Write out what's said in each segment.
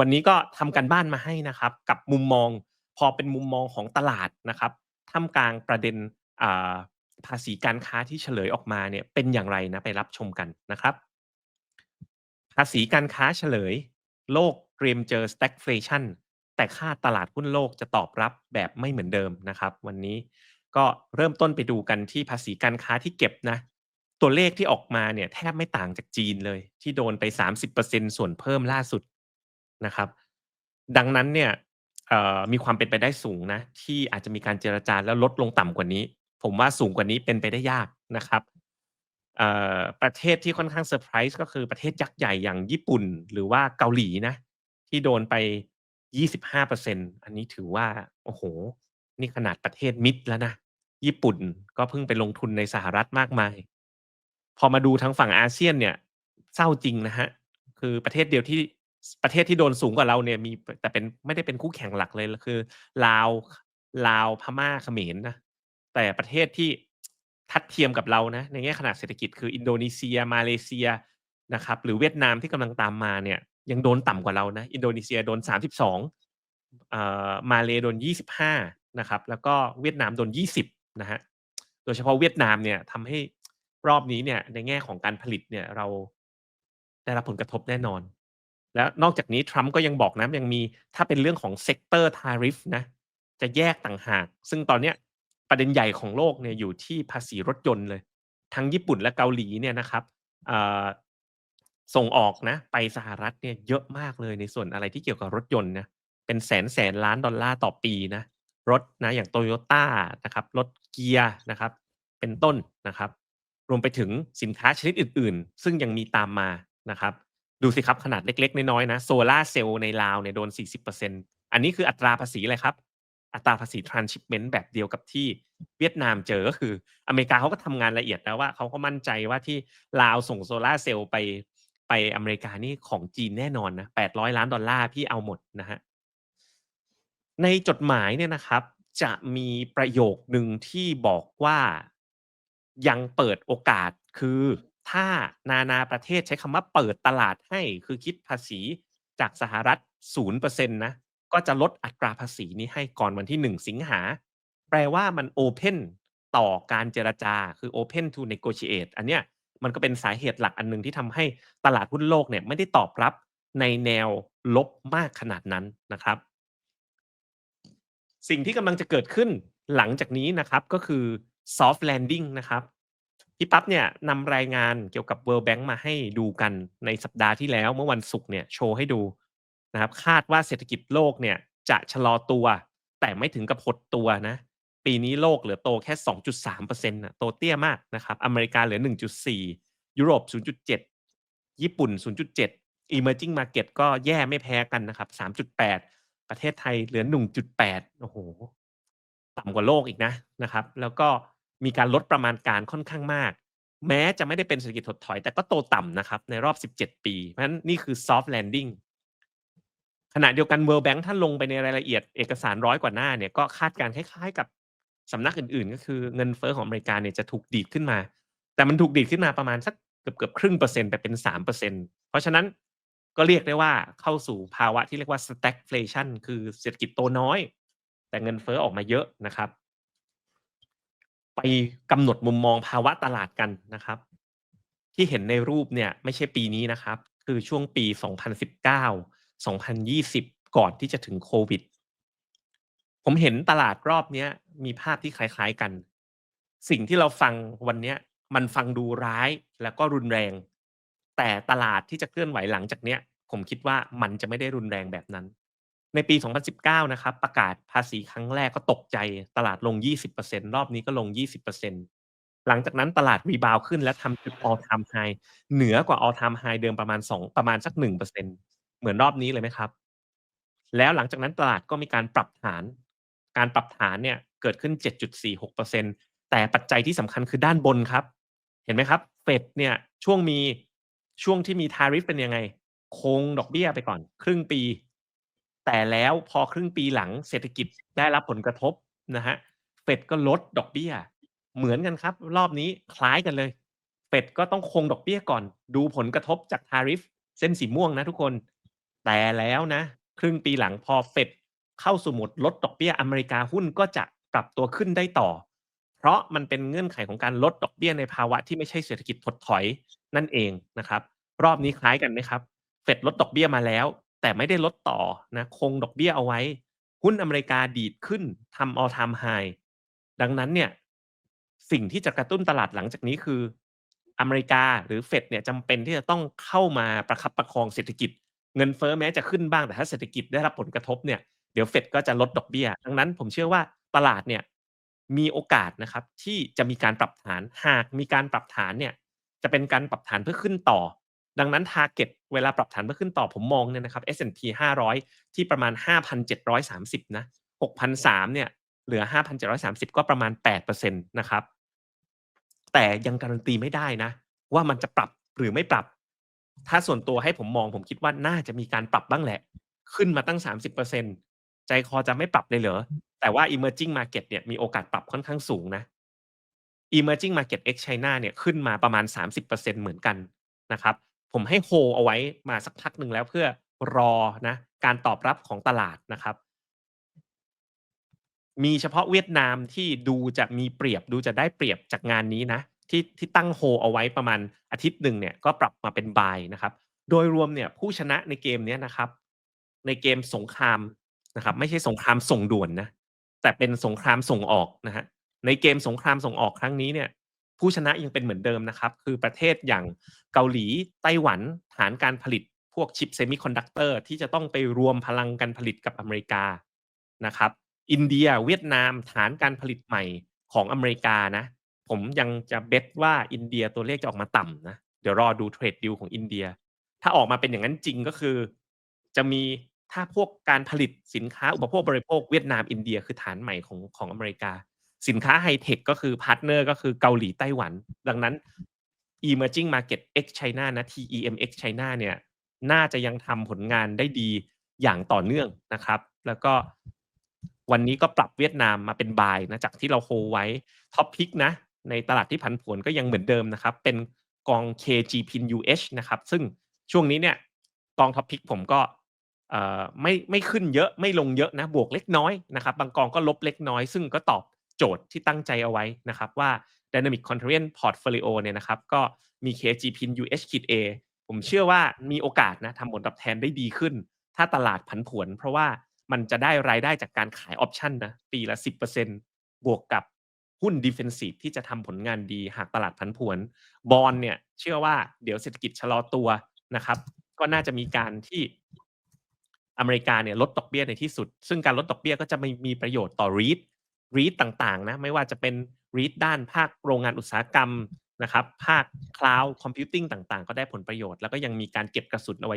วันนี้ก็ทำการบ้านมาให้นะครับ กับมุมมอง พอเป็นมุมมองของตลาดนะครับท่ามกลางประเด็นภาษีการค้าที่เฉลยออกมาเนี่ยเป็นอย่างไรนะไปรับชมกันนะครับ ภาษีการค้าเฉลย โลกเตรียมเจอ Stagflation แต่ค่าตลาดหุ้นโลกจะตอบรับแบบไม่เหมือนเดิมนะครับ วันนี้ก็เริ่มต้นไปดูกันที่ภาษีการค้าที่เก็บนะ ตัวเลขที่ออกมาเนี่ยแทบไม่ต่างจากจีนเลย ที่โดนไป 30%ส่วนเพิ่มล่าสุด นะครับ ดังนั้นเนี่ยมีความเป็นไปได้สูงนะที่อาจจะมีการเจรจาแล้วลดลงต่ำกว่านี้ ผมว่าสูงกว่านี้เป็นไปได้ยากนะครับประเทศที่ค่อนข้างเซอร์ไพรส์ก็คือประเทศยักษ์ใหญ่อย่างญี่ปุ่น หรือว่าเกาหลีนะ ที่โดนไป 25%อันนี้ถือว่า โอ้โฮนี่ขนาดประเทศมิตรแล้วนะ ญี่ปุ่นก็เพิ่งไปลงทุนในสหรัฐมากมาย พอมาดูทางฝั่งอาเซียนเนี่ย เศร้าจริงนะครับคือประเทศเดียวที่ ประเทศที่โดนสูงกว่าเราเนี่ยมีแต่เป็นไม่ได้เป็นคู่แข่งหลักเลยคือลาวลาวพม่าเขมรนะแต่ประเทศที่ทัดเทียมกับเรานะในแง่ขนาดเศรษฐกิจคืออินโดนีเซีย มาเลเซียนะครับ หรือเวียดนามที่กำลังตามมาเนี่ย ยังโดนต่ำกว่าเรานะ อินโดนีเซียโดน 32อ่ามาเลโดน 25 นะครับ แล้วก็เวียดนามโดน 20 นะครับโดยเฉพาะเวียดนามเนี่ยทำให้รอบนี้เนี่ย ในแง่ของการผลิตเนี่ยเราได้รับผลกระทบแน่นอน แล้วนอกจากนี้ทรัมป์ก็ยังบอกนะยังมีถ้าเป็นเรื่องของ Sector Tariff นะจะแยกต่างหาก ซึ่งตอนเนี้ยประเด็นใหญ่ของโลกเนี่ยอยู่ที่ภาษีรถยนต์เลย ทั้งญี่ปุ่นและเกาหลีเนี่ยนะครับส่งออกนะไปสหรัฐเนี่ยเยอะมากเลยในส่วนอะไรที่เกี่ยวกับรถยนต์นะเป็นแสนๆล้านดอลลาร์ต่อปีนะรถนะอย่าง Toyota นะครับรถเกียร์นะครับเป็นต้นนะครับ รวมไปถึงสินค้าชนิดอื่น ๆ ซึ่งยังมีตามมานะครับ ดูสิครับขนาดเล็ก ๆ น้อยๆนะโซลาเซลล์ในลาวเนี่ยโดน 40%อันนี้คืออัตราภาษีอะไรครับ อัตราภาษี Transshipment แบบเดียวกับที่เวียดนามเจอก็คืออเมริกาเขาก็ทำงานละเอียดแล้วว่าเขาก็มั่นใจว่าที่ลาวส่งโซลาเซลล์ไปไปอเมริกานี่ของจีนแน่นอนนะ800 ล้านดอลลาร์พี่เอาหมดนะครับในจดหมายเนี่ยนะครับ จะมีประโยคหนึ่งที่บอกว่ายังเปิดโอกาสคือ ถ้านานาประเทศใช้คำว่าเปิดตลาดให้ คือคิดภาษีจากสหรัฐ0%นเปอร์เซ็นต์นะ ก็จะลดอัตราภาษีนี้ให้ก่อนวันที่1สิงหา แปลว่ามันโอเพนต่อการเจรจา คือ Open to negotiate อันเนี้ยมันก็เป็นสาเหตุหลักอันหนึ่งที่ทำให้ตลาดหุ้นโลกเนี่ยไม่ได้ตอบรับในแนวลบมากขนาดนั้นนะครับ สิ่งที่กำลังจะเกิดขึ้นหลังจากนี้นะครับก็คือ Soft Landing นะครับ พี่ปั๊บเนี่ยนำรายงานเกี่ยวกับ World Bank มาให้ดูกันในสัปดาห์ที่แล้วเมื่อวันศุกร์เนี่ยโชว์ให้ดูนะครับคาดว่าเศรษฐกิจโลกเนี่ยจะชะลอตัว แต่ไม่ถึงกับหดตัวนะ ปีนี้โลกเหลือโตแค่ 2.3%นะโตเตี้ยมากนะครับอเมริกาเหลือ 1.4 ยุโรป 0.7 ญี่ปุ่น 0.7 Emerging Market ก็แย่ไม่แพ้กันนะครับ 3.8 ประเทศไทยเหลือ 1.8 โอ้โฮต่ำกว่าโลกอีกนะนะครับ แล้วก็ มีการลดประมาณการค่อนข้างมาก แม้จะไม่ได้เป็นเศรษฐกิจถดถอย แต่ก็โตต่ำนะครับ ในรอบ 17 ปี เพราะฉะนั้นนี่คือ Soft Landing ขณะเดียวกัน World Bank ถ้านลงไปในรายละเอียดเอกสาร100กว่าหน้าเนี่ยก็คาดการณ์คล้าย ๆ กับสำนักอื่นๆ ก็คือเงินเฟ้อของอเมริกาเนี่ยจะถูกดีดขึ้นมา แต่มันถูกดีดขึ้นมาประมาณสักเกือบๆครึ่งเปอร์เซ็นต์ไปเป็น3%เพราะฉะนั้นก็เรียกได้ว่าเข้าสู่ภาวะที่เรียกว่า Stagflation คือเศรษฐกิจโตน้อย แต่เงินเฟ้อออกมาเยอะนะครับ ไปกำหนดมุมมองภาวะตลาดกันนะครับ ที่เห็นในรูปเนี่ยไม่ใช่ปีนี้นะครับ คือช่วงปี 2019 2020 ก่อนที่จะถึงโควิด ผมเห็นตลาดรอบนี้มีภาพที่คล้ายๆกัน สิ่งที่เราฟังวันนี้มันฟังดูร้ายแล้วก็รุนแรง แต่ตลาดที่จะเคลื่อนไหวหลังจากเนี้ย ผมคิดว่ามันจะไม่ได้รุนแรงแบบนั้น ในปี 2019 นะครับ ประกาศภาษีครั้งแรกก็ตกใจตลาดลง 20%รอบนี้ก็ลง 20%หลังจากนั้นตลาดรีบาวขึ้นและทำจุด All Time High เหนือกว่า All Time High เดิมประมาณ 2 ประมาณสัก 1%เหมือนรอบนี้เลยไหมครับ แล้วหลังจากนั้นตลาดก็มีการปรับฐาน การปรับฐานเนี่ยเกิดขึ้น 7.46%แต่ปัจจัยที่สำคัญคือด้านบนครับ เห็นไหมครับ เฟดเนี่ยช่วงมีช่วงที่มี Tariff เป็นยังไง คงดอกเบี้ยไปก่อน ครึ่งปี แต่แล้วพอครึ่งปีหลังเศรษฐกิจได้รับผลกระทบนะครับเฟดก็ลดดอกเบี้ย เหมือนกันครับ รอบนี้คล้ายกันเลยเฟดก็ต้องคงดอกเบี้ยก่อน ดูผลกระทบจาก Tariff เส้นสีม่วงนะทุกคน แต่แล้วนะ ครึ่งปีหลังพอเฟดเข้าสู่โหมดลดดอกเบี้ยอเมริกาหุ้นก็จะปรับตัวขึ้นได้ต่อ เพราะมันเป็นเงื่อนไขของการลดดอกเบี้ยในภาวะที่ไม่ใช่เศรษฐกิจถดถอยนั่นเองนะครับ รอบนี้คล้ายกันไหมครับ เฟดลดดอกเบี้ยมาแล้ว แต่ไม่ได้ลดต่อนะคงดอกเบี้ยเอาไว้ หุ้นอเมริกาดีดขึ้นทำ all time high ดังนั้นเนี่ยสิ่งที่จะกระตุ้นตลาดหลังจากนี้คือ อเมริกาหรือเฟดเนี่ยจำเป็นที่จะต้องเข้ามาประคับประคองเศรษฐกิจ เงินเฟ้อแม้จะขึ้นบ้างแต่ถ้าเศรษฐกิจได้รับผลกระทบเนี่ยเดี๋ยวเฟดก็จะลดดอกเบี้ย ดังนั้นผมเชื่อว่าตลาดเนี่ยมีโอกาสนะครับที่จะมีการปรับฐาน หากมีการปรับฐานเนี่ยจะเป็นการปรับฐานเพื่อขึ้นต่อ ดังนั้น target เวลาปรับฐานเพื่อขึ้นต่อผมมองเนี่ยนะครับ S&P 500 ที่ประมาณ 5,730 นะ6,003เนี่ยเหลือ 5,730 ก็ประมาณ 8%นะครับ แต่ยังการันตีไม่ได้นะ ว่ามันจะปรับหรือไม่ปรับ ถ้าส่วนตัวให้ผมมองผมคิดว่าน่าจะมีการปรับบ้างแหละ ขึ้นมาตั้ง 30%ใจคอจะไม่ปรับเลยเหรอ แต่ว่า emerging market เนี่ยมีโอกาสปรับค่อนข้างสูงนะ emerging market ex China เนี่ยขึ้นมาประมาณ 30%เหมือนกันนะครับ ผมให้โฮเอาไว้มาสักพักหนึ่งแล้วเพื่อรอนะการตอบรับของตลาดนะครับ มีเฉพาะเวียดนามที่ดูจะมีเปรียบดูจะได้เปรียบจากงานนี้นะที่ที่ตั้งโฮเอาไว้ประมาณอาทิตย์หนึ่งเนี่ยก็ปรับมาเป็นบายนะครับ โดยรวมเนี่ยผู้ชนะในเกมนี้นะครับ ในเกมสงครามนะครับ ไม่ใช่สงครามส่งด่วนนะแต่เป็นสงครามส่งออกนะฮะในเกมสงครามส่งออกครั้งนี้เนี่ย ผู้ชนะยังเป็นเหมือนเดิมนะครับ คือประเทศอย่างเกาหลีไต้หวันฐานการผลิตพวกชิปเซมิคอนดักเตอร์ที่จะต้องไปรวมพลังการผลิตกับอเมริกานะครับ อินเดียเวียดนามฐานการผลิตใหม่ของอเมริกานะ ผมยังจะเบตว่าอินเดียตัวเลขจะออกมาต่ำนะ เดี๋ยวรอดูเทรดดิวของอินเดีย ถ้าออกมาเป็นอย่างนั้นจริงก็คือ จะมีถ้าพวกการผลิตสินค้าอุปโภคบริโภคเวียดนามอินเดียคือฐานใหม่ของของอเมริกา สินค้าไฮเทคก็คือพาร์ทเนอร์ก็คือเกาหลีไต้หวัน ดังนั้น emerging market x China นะ TEMX China เนี่ยน่าจะยังทำผลงานได้ดีอย่างต่อเนื่องนะครับ แล้วก็วันนี้ก็ปรับเวียดนามมาเป็นบายนะจากที่เราโฮไว้ท็อปพิกนะในตลาดที่ผันผวนก็ยังเหมือนเดิมนะครับ เป็นกอง KGPIN UH นะครับ ซึ่งช่วงนี้เนี่ยกองท็อปพิกผมก็เอ่อไม่ไม่ขึ้นเยอะไม่ลงเยอะนะบวกเล็กน้อยนะครับ บางกองก็ลบเล็กน้อย ซึ่งก็ตอบ โจทย์ที่ตั้งใจเอาไว้นะครับว่า Dynamic Contrarian Portfolio เนี่ยนะครับก็มี KGPIN UH A ผมเชื่อว่ามีโอกาสนะทำผลตอบแทนได้ดีขึ้น ถ้าตลาดผันผวน เพราะว่ามันจะได้รายได้จากการขายออปชันนะปีละ 10%บวกกับหุ้นดิเฟนซีฟที่จะทำผลงานดีหากตลาดผันผวน บอลเนี่ยเชื่อว่าเดี๋ยวเศรษฐกิจชะลอตัวนะครับ ก็น่าจะมีการที่อเมริกาเนี่ยลดดอกเบี้ยในที่สุด ซึ่งการลดดอกเบี้ยก็จะไม่มีประโยชน์ต่อรีท รีทต่างๆนะไม่ว่าจะเป็นรีทด้านภาคโรงงานอุตสาหกรรมนะครับภาคคลาวด์คอมพิวติ้งต่างๆ ก็ได้ผลประโยชน์ แล้วก็ยังมีการเก็บกระสุนเอาไว้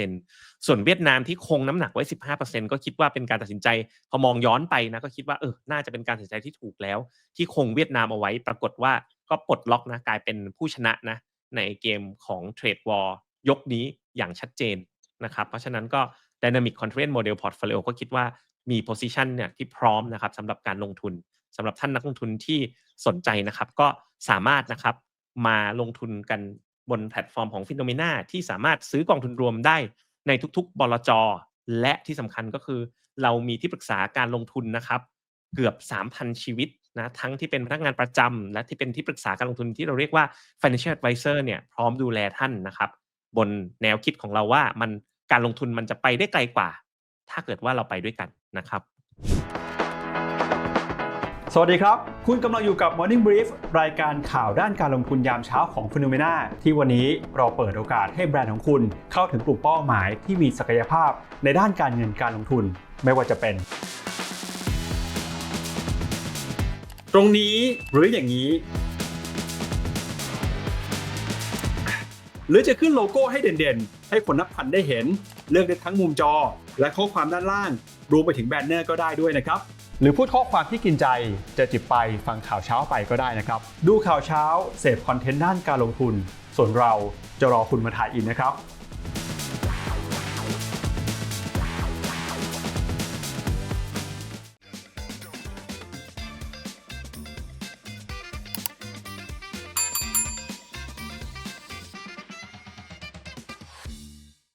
25%ส่วนเวียดนามที่คงน้ำหนักไว้ 15%ก็คิดว่าเป็นการตัดสินใจ พอมองย้อนไปนะก็คิดว่าเออน่าจะเป็นการตัดสินใจที่ถูกแล้ว ที่คงเวียดนามเอาไว้ ปรากฏว่าก็ปลดล็อกนะกลายเป็นผู้ชนะนะในเกมของเทรดวอลยกนี้อย่างชัดเจนนะครับเพราะฉะนั้นก็ Dynamic Contrarian Model Portfolio ก็คิดว่า มี position เนี่ยที่พร้อมนะครับสำหรับการลงทุนสำหรับท่านนักลงทุนที่สนใจนะครับ ก็สามารถนะครับมาลงทุนกันบนแพลตฟอร์มของ p h e n o m e n a ที่สามารถซื้อกองทุนรวมได้ในทุกๆ บลจ และที่สำคัญก็คือ เรามีที่ปรึกษาการลงทุนนะครับเกือบ 3,000 ชีวิตนะทั้งที่เป็นพนักงานประจำและที่เป็นที่ปรึกษาการลงทุนที่เราเรียกว่า financial advisor เนี่ยพร้อมดูแลท่านนะครับ บนแนวคิดของเราว่ามันการลงทุนมันจะไปได้ไกลกว่า ถ้าเกิดว่าเราไปด้วยกันนะครับ สวัสดีครับ คุณกำลังอยู่กับ Morning Brief รายการข่าวด้านการลงทุนยามเช้าของ p h e n o m e n a ที่วันนี้เราเปิดโอกาสให้แบรนด์ของคุณเข้าถึงกลุ่มเป้าหมายที่มีศักยภาพในด้านการเงินการลงทุนไม่ว่าจะเป็น ตรงนี้หรืออย่างนี้ หรือจะขึ้นโลโก้ให้เด่นๆ ให้คนนับพันได้เห็น เลือกได้ทั้งมุมจอ และข้อความด้านล่าง รวมไปถึงแบนเนอร์ก็ได้ด้วยนะครับ หรือพูดข้อความที่กินใจจะจิบไปฟังข่าวเช้าไปก็ได้นะครับ ดูข่าวเช้าเสพคอนเทนต์ด้านการลงทุน ส่วนเราจะรอคุณมาถ่ายอินนะครับ